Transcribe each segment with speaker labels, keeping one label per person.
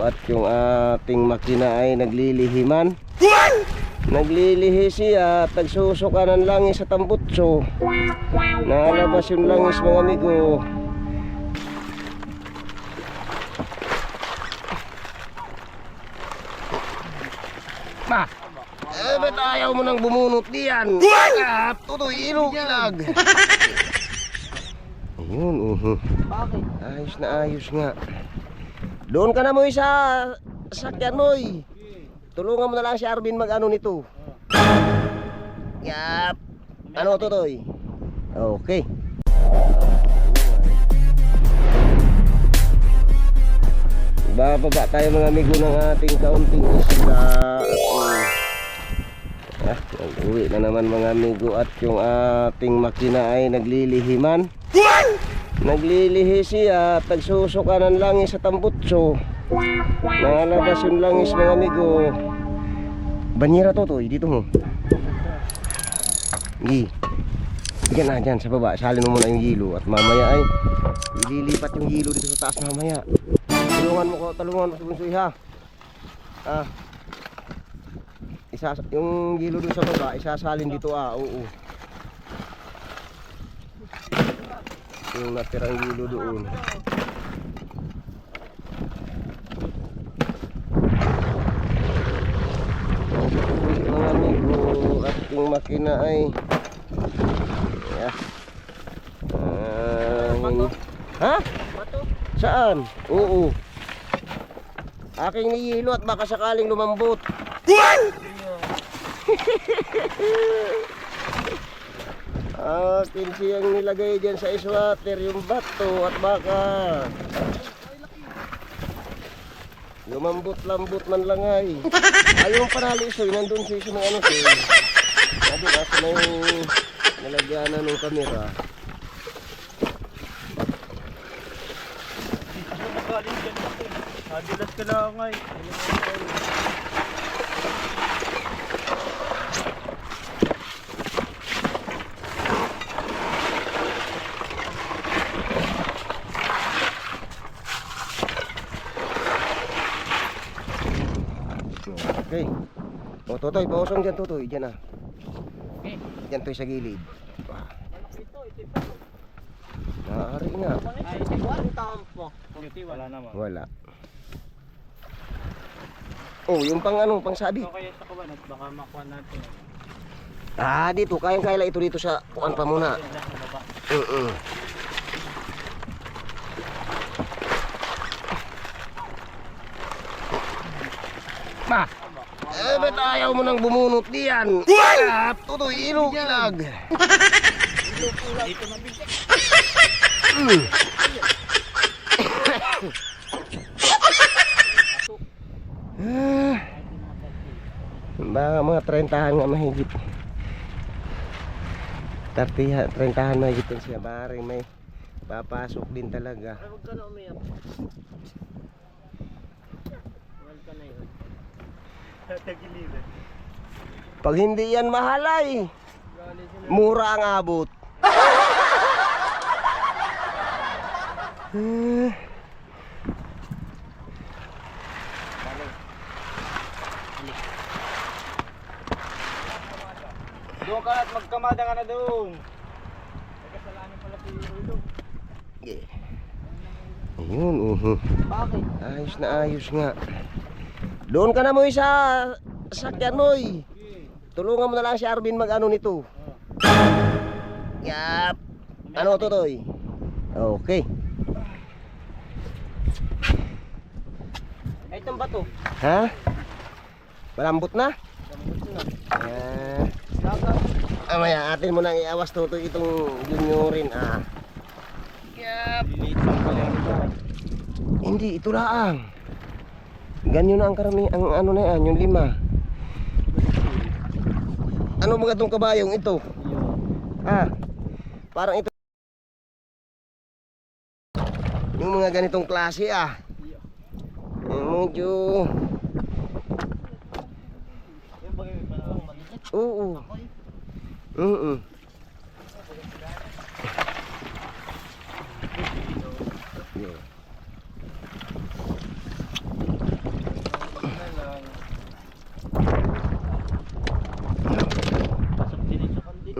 Speaker 1: At yung ating makina ay naglilihiman. Naglilihi siya at nagsusuka ng langis sa tambutso. Nalabas yung langis mga amigo. Ba! Eh, ba't ayaw mo nang bumunot diyan? Ah, tutoy, ilog, ilag. Ayun, uh
Speaker 2: Bakit?
Speaker 1: Ayos na ayos nga. Doon ka na mo sa sakyan mo Tulungan mo na lang si Arvin mag ano nito. Yap. Ano to toy? Okay. Bababa tayo mga amigo ng ating kaunting isla. Ah, nag-uwi na naman mga amigo at yung ating makina ay naglilihiman. Naglilihi siya at nagsusuka ng langis sa tambutso. Nalabas yung langis mga amigo. Banyera to to, dito mo. Gi. Diyan na dyan sa baba. Salin mo muna yung hilo at mamaya ay ililipat yung hilo dito sa taas mamaya. Tulungan mo ko, tulungan mo si ha. Ah. Isa, yung hilo dun sa baba, isasalin dito ah, oo. Yung natirang hilo doon. Mga amigo, ating makina ay yeah. Ah, ha?
Speaker 2: Bato?
Speaker 1: Saan? Oo. Aking nihilo at baka sakaling lumambot. Akin siyang nilagay dyan sa iswater yung bato at baka lumambot-lambot man lang ay. Ayong panali soy, nandun sa mga ano soy. Nandun nasa may nalagyanan ng kamera.
Speaker 2: Galing dyan ako. Nadulas ka lang nga eh.
Speaker 1: Okay. O, Totoy, pausong dyan, Totoy. Dyan ah.
Speaker 2: Okay.
Speaker 1: Dyan, Toy, sa gilid. Nakakari nga.
Speaker 2: Ay. Ang taon po. Wala naman.
Speaker 1: Wala. Oh, yung pang ano, pang sabi.
Speaker 2: Ito kaya sa kawan at baka makuha natin.
Speaker 1: Ah, dito. Kayang-kaya ito dito sa kuan pa muna.
Speaker 2: Lang sa baba.
Speaker 1: Ba't ayaw mo nang bumunot diyan? Ah, tutoy, ilog, ilag.
Speaker 2: Dito mabigat.
Speaker 1: Mm. Ah, baka mga 30 nga mahigit. 30, 30 mahigit siya. Baring may papasok din talaga.
Speaker 2: Ay, huwag ka na umiyak. Wal ka na yun. Tagiliran.
Speaker 1: Pag hindi yan mahalay, mura ang abot.
Speaker 2: Doon ka at magkamada ka na doon. May kasalanan pala si Ulo.
Speaker 1: yeah. Ayun, uh
Speaker 2: Bakit?
Speaker 1: ayos na ayos nga. Doon ka na mo sa sakyan mo. Tulungan mo na lang si Arvin mag ano nito. Yap. Ano to toy? Okay.
Speaker 2: Ay, itong bato.
Speaker 1: Ha? Malambot na? Ah, amaya, atin mo nang iawas to to itong juniorin ah. Yap. Hindi, ito lang. Ganyan na ang karami, ang ano na yan, yung lima. Ano mga itong kabayong ito? Ah, parang ito. Yung mga ganitong klase ah. Medyo, oo. Oo. Yeah.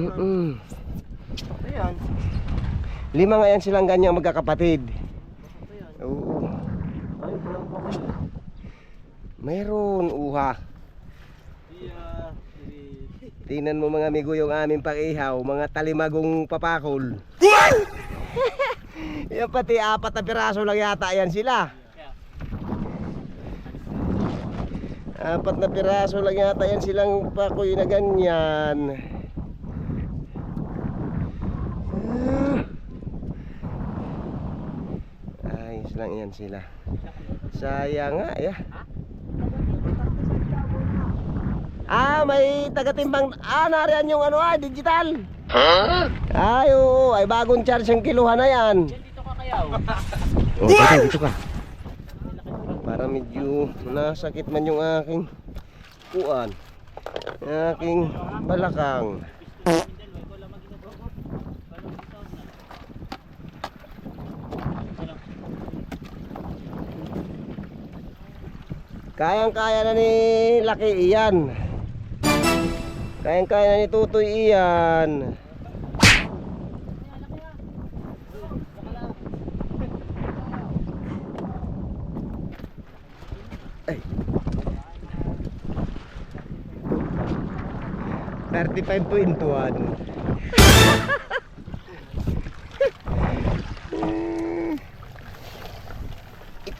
Speaker 1: Mm-mm.
Speaker 2: Ayan.
Speaker 1: Lima nga yan silang ganyang magkakapatid. Oo.
Speaker 2: Ay.
Speaker 1: Mayroon, uha.
Speaker 2: Iya.
Speaker 1: Tingnan mo mga amigo yung aming pang-ihaw, mga talimagong papakol. yan pati apat na piraso lang yata yan sila. Apat na piraso lang yata yan silang pakoy na ganyan. Ah. Ayos lang yan sila. Sayang nga, ya. Ah, may taga-timbang. Ah, nariyan yung ano ah, digital. Ha? Ay, oo. Ay, bagong charge yung kiluhan na yan.
Speaker 2: Dito ka kayaw.
Speaker 1: Oh, dito ka. Para medyo nasakit man yung aking kuan. Aking balakang. Kayang-kaya na ni Laki iyan. Kayang-kaya na ni Tutoy iyan. Ay. 35.1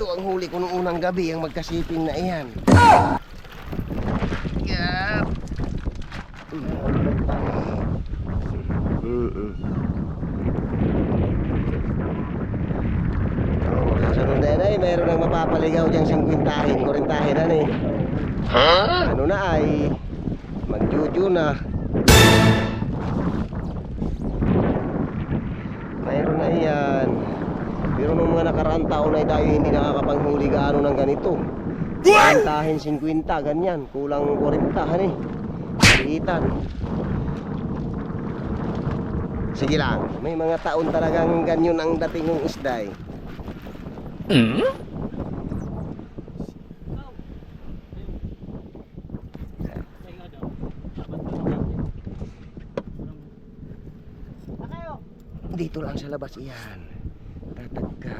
Speaker 1: Ito ang huli ko nung unang gabi ang magkasiping na iyan. Mm-mm. Oh, kasunod na yan ay mayroon nang mapapaligaw diyang 50 kurintahin na eh. Ano na ay magjuju na. Pero nung mga nakaraang taon ay tayo hindi nakakapanghuli gaano ng ganito. Kurintahin 50, ganyan. Kulang 40 han eh. Maliitan. Sige lang, may mga taon talagang ganyan ang dating ng isda eh. Dito lang sa labas iyan. Tatagka.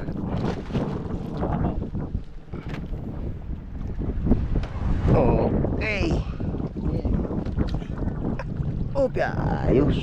Speaker 1: Okay. Opa, ayos.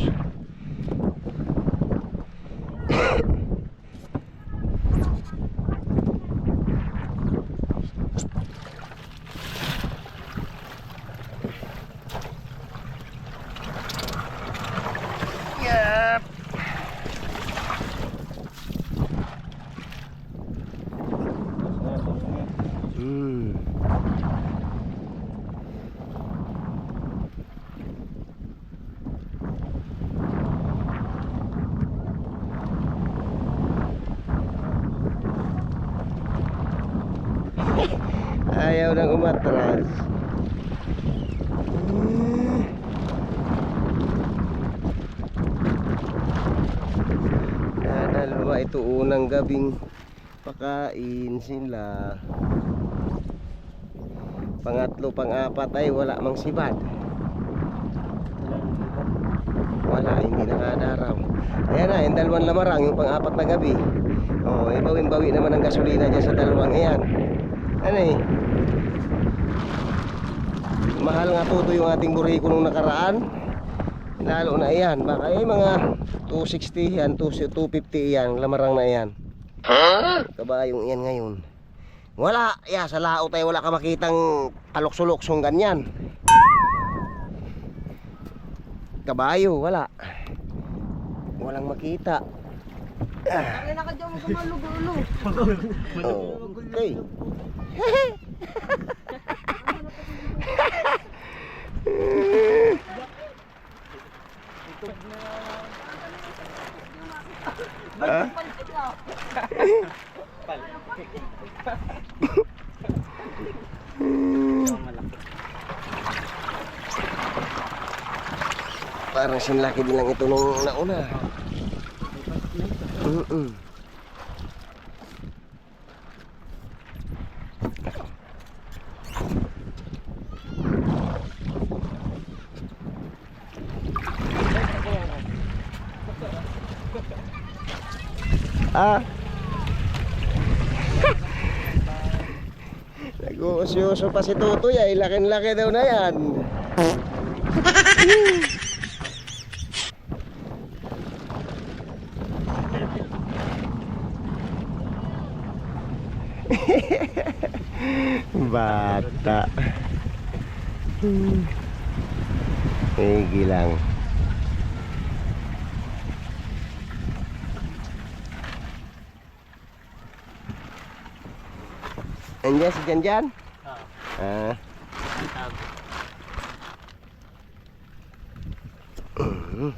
Speaker 1: Ayaw nang umatras. Dalawa ito unang gabing pakain sila. Pangatlo, pang-apat ay wala mang sibad. Wala, hindi nakadaraw. Ayan na, yung dalawang lamarang, yung pang-apat na gabi. Oh, eh, bawin-bawi naman ang gasolina dyan sa dalawang iyan. Ano eh? Mahal nga tuto yung ating buriko nung nakaraan. Lalo na iyan. Baka eh mga 260 yan, 2 250 yan, lamarang na yan. Kabayong iyan ngayon. Wala, ya, sa laot ay wala ka makitang kaloksulok-song ganyan. Kabayo, wala. Walang makita. Oh, okay. Ah? Parang sinlaki din lang ito nung nauna. Mm-mm. Ah. Nag-uusyoso pa si Tutoy ay lakin-laki daw na yan. Bata. Sige lang. Andiyan si Janjan? Ah. Mhm.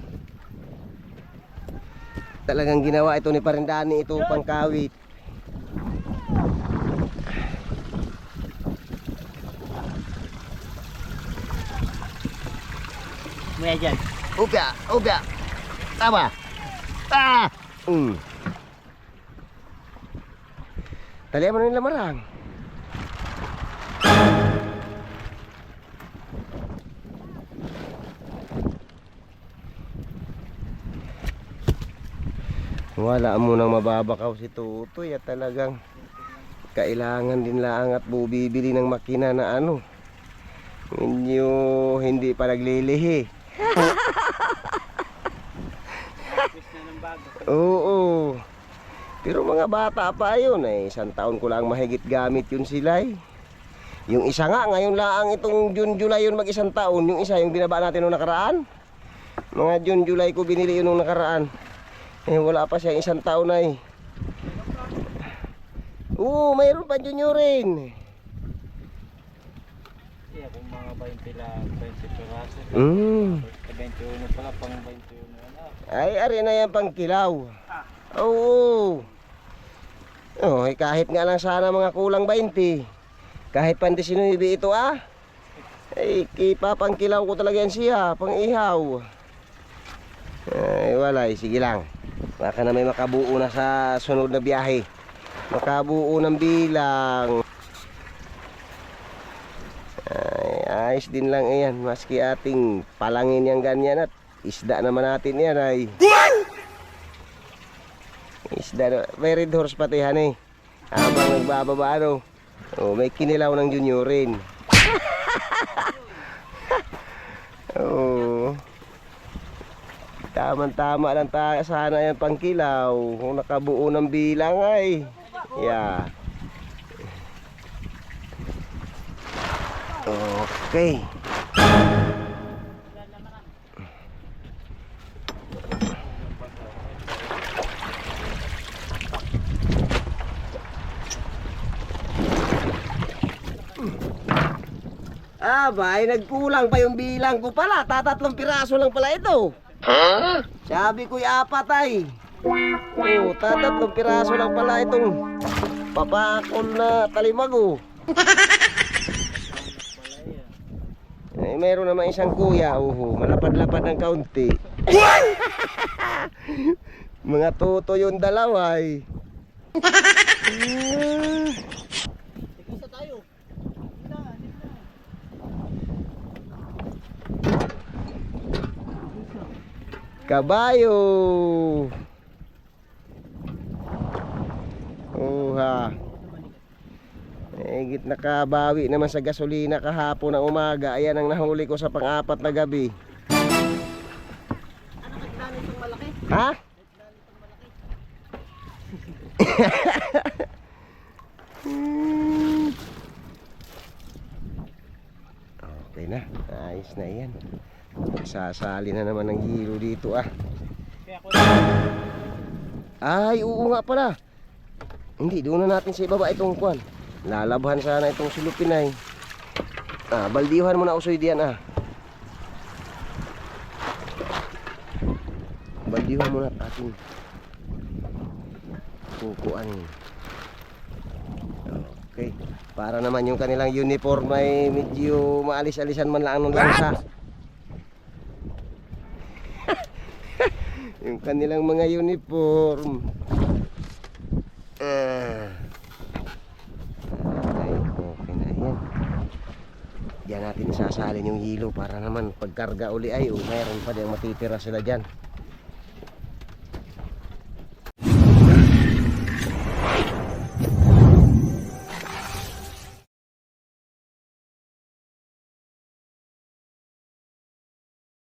Speaker 1: Talagang ginawa ito ni Parindani ito pangkawit.
Speaker 2: Maya dyan.
Speaker 1: Uga, uga. Tama. Ah! Mm. Talihan mo na yung lamarang. Wala mo nang mababakaw si Tutoy at talagang kailangan din lang at bubibili ng makina na ano medyo hindi pa naglilihi. Oo. Pero mga bata pa yun eh. Isang taon ko lang mahigit gamit yun sila eh. Yung isa nga, ngayon lang itong June, July yun mag isang taon. Yung isa, yung binaba natin nung nakaraan. Mga June, July ko binili yun nung nakaraan. Eh, wala pa siya isang taon na eh. Oo, mayroon pa junior rin.
Speaker 2: Yeah, kung mga 20 lang, 20 piraso.
Speaker 1: Mm.
Speaker 2: Sa 21 pala, pang 21 na.
Speaker 1: Ay, ari na yan pang kilaw. Oo. Oh, eh, kahit nga lang sana mga kulang 20. Kahit pan 19 ito ah. Ay, kipa pang kilaw ko talaga yan siya, pang ihaw. Ay, wala, eh, sige lang. Baka na may makabuo na sa sunod na biyahe. Makabuo ng bilang. Ay, ayos din lang yan. Maski ating palangin yan ganyan at isda naman natin yan ay. Isda na. May red horse pati han eh. Habang nagbababa ano. Oh, may kinilaw ng junior rin. oh. Tama-tama lang tayo sana yung pangkilaw. Kung nakabuo ng bilang ay. Yeah. Okay. Abay, nagkulang pa yung bilang ko pala. Tatatlong piraso lang pala ito. Sabi ko'y apat ay. Oh, tatatlong piraso lang pala itong papakol na talimago. Eh, meron naman isang kuya, uho, malapad-lapad ng kaunti. Mga toto yung dalawa eh. Kabayo. Uha. Eh, git nakabawi naman sa gasolina kahapon ng umaga. Ayan ang nahuli ko sa pang-apat na gabi.
Speaker 3: Ano nagdali itong malaki?
Speaker 1: Ha? okay na. Ayos na yan. Sasali na naman ng hilo dito ah. Ay, oo nga pala. Hindi, doon na natin sa ibaba itong kwan. Lalabhan sana itong silupinay. Ah, baldihan mo na usoy diyan ah. Baldihan mo na at ating kukuanin. Okay. Para naman yung kanilang uniform ay medyo maalis-alisan man lang ng lansa. Yung kanilang mga uniform. Ah. Ay, okay na yan. Diyan natin sasalin yung hilo para naman pagkarga uli ay oh, mayroon pa din matitira sila dyan.